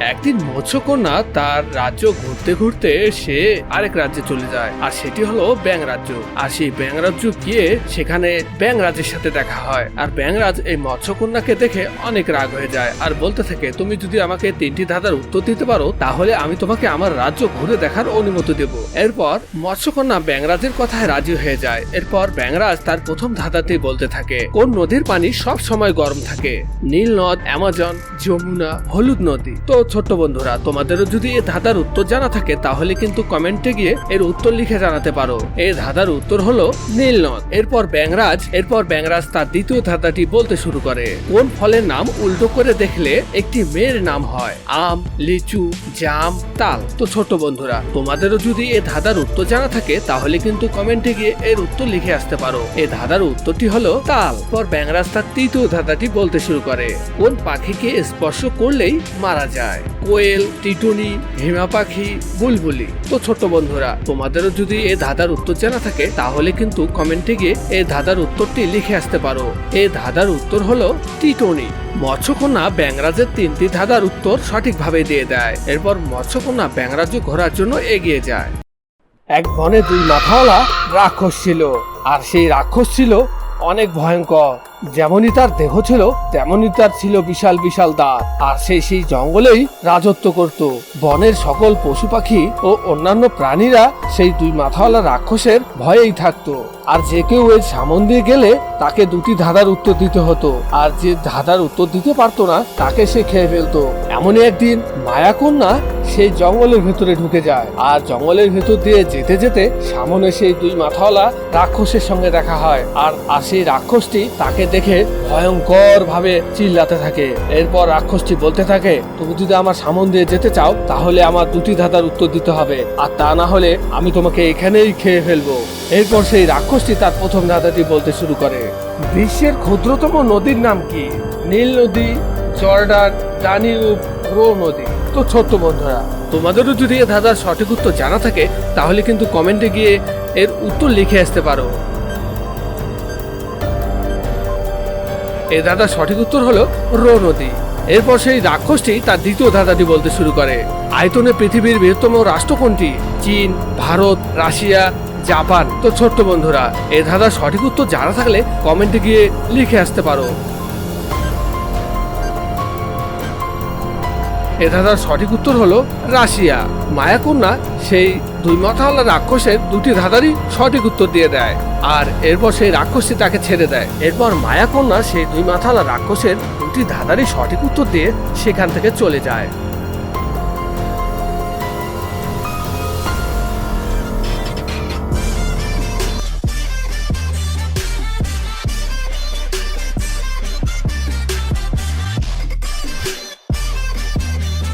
একদিন মৎস্যকন্যা তার রাজ্য ঘুরতে ঘুরতে সে আরেক রাজ্যে চলে যায়, আর সেটি হলো ব্যাং রাজ্য আর সেই ব্যাং রাজ্য গিয়ে সেখানে ব্যাং রাজের সাথে দেখা হয়। আর ব্যাংরাজ এই মৎস্যকন্যাকে দেখে অনেক রাগ হয়ে যায় আর বলতে থাকে, তুমি যদি আমাকে তিনটি ধাঁধার উত্তর দিতে পারো, তাহলে আমি তোমাকে আমার রাজ্য ঘুরে দেখার অনুমতি দেব। এরপর মৎস্যকন্যা ব্যাংরাজের কথায় রাজি হয়ে যায়। এরপর ব্যাংরাজ তার প্রথম ধাঁধাতেই বলতে থাকে, কোন নদীর পানি সব সময় গরম থাকে? নীল নদ, অ্যামাজন, যমুনা, হলুদ নদী। তো ছোট্ট বন্ধুরা, তোমাদেরও যদি এই ধাঁধার উত্তর জানা থাকে, তাহলে কিন্তু কমেন্টে গিয়ে এর উত্তর লিখে জানাতে পারো। এই ধাঁধার উত্তর হলো নীল নদ এরপর ব্যাংরাজ এরপর ব্যাংরাজ তার দ্বিতীয় ধাঁধাটি বলতে শুরু করে। কোন ফলের নাম উল্টো করে দেখলে একটি মেয়ের নাম হয়? আম, লিচু, জাম, তাল। তো ছোট বন্ধুরা, তোমাদেরও যদি এই ধাঁধার উত্তর জানা থাকে, তাহলে কিন্তু কমেন্টে গিয়ে এর উত্তর লিখে আসতে পারো। এই ধাঁধার উত্তরটি হলো তাল। পর ব্যাংরাজ তার তৃতীয় ধাঁধাটি বলতে শুরু করে। কোন পাখিকে স্পর্শ করলেই মারা যায়? কোয়েল, টিটুনি হিমা পাখি, বুলবুলি। তো ছোট বন্ধুরা, তোমাদেরও যদি এই ধাঁধার উত্তর জানা থাকে, তাহলে কিন্তু কমেন্টে গিয়ে এই ধাঁধার উত্তরটি লিখে আসতে পারো। এই ধাঁধার উত্তর হলো টিটুনি। মৎস্যকন্যা ব্যাংরাজের তিনটি ধাঁধার উত্তর সঠিকভাবে দিয়ে দেয়। এরপর মৎস্যকন্যা ব্যাংরাজ্য ঘোরার জন্য এগিয়ে যায়। এক বনে দুই মাথাওয়ালা রাক্ষস ছিল, আর সেই রাক্ষস ছিল অনেক ভয়ঙ্কর। যেমনই তার দেহ ছিল, তেমনই তার ছিল বিশাল বিশাল দাঁত। আর সে সেই জঙ্গলেই রাজত্ব করত। বনের সকল পশু পাখি ও অন্যান্য প্রাণীরা সেই দুই মাথাওয়ালা রাক্ষসের ভয়েই থাকতো। আর যে কেউ এর সামন দিয়ে গেলে তাকে দুটি ধাঁধার উত্তর দিতে হতো। আর যে ধাঁধার উত্তর দিতে পারতো না, তাকে সে খেয়ে ফেলতো। এমনই একদিন মায়াকন্যা সেই জঙ্গলের ভেতরে ঢুকে যায়। আর জঙ্গলের ভেতর দিয়ে যেতে যেতে সামনে সেই দুই মাথাওয়ালা রাক্ষসের সঙ্গে দেখা হয়। আর আর সেই রাক্ষসটি তাকে দেখে ভয়ঙ্কর ভাবে চিল্লাতে থাকে। এরপর রাক্ষসটি বলতে থাকে, তুমি যদি আমার সামন দিয়ে যেতে চাও, তাহলে আমার দুটি ধাঁধার উত্তর দিতে হবে। আর তা না হলে আমি তোমাকে এখানেই খেয়ে ফেলব। এরপর সেই রাক্ষসটি তার প্রথম ধাঁধাটি বলতে শুরু করে। বিশ্বের ক্ষুদ্রতম নদীর নাম কি? নীল নদী জর্ডান দানিউব রো নদী। তো ছোট্ট বন্ধুরা, তোমাদেরও যদি এ ধাঁধার সঠিক উত্তর জানা থাকে, তাহলে কিন্তু কমেন্টে গিয়ে এর উত্তর লিখে আসতে পারো। এ দাদার সঠিক উত্তর হলো রো নদী। এরপর সেই রাক্ষসটি তার দ্বিতীয় ধাঁধাটি বলতে শুরু করে। আয়তনে পৃথিবীর বৃহত্তম রাষ্ট্র কোনটি? চীন, ভারত, রাশিয়া, জাপান। তো ছোট্ট বন্ধুরা, এ ধাঁধার সঠিক উত্তর জানা থাকলে কমেন্টে গিয়ে লিখে আসতে পারো। এ ধাঁধার সঠিক উত্তর হলো রাশিয়া। মায়াকন্যা সেই দুই মাথাওয়ালা রাক্ষসের দুটি ধাঁধারই সঠিক উত্তর দিয়ে দেয়। আর এরপর সেই রাক্ষসটি তাকে ছেড়ে দেয়। এরপর মায়াকন্যা সেই দুই মাথাওয়ালা রাক্ষসের দুটি ধাঁধারই সঠিক উত্তর দিয়ে সেখান থেকে চলে যায়।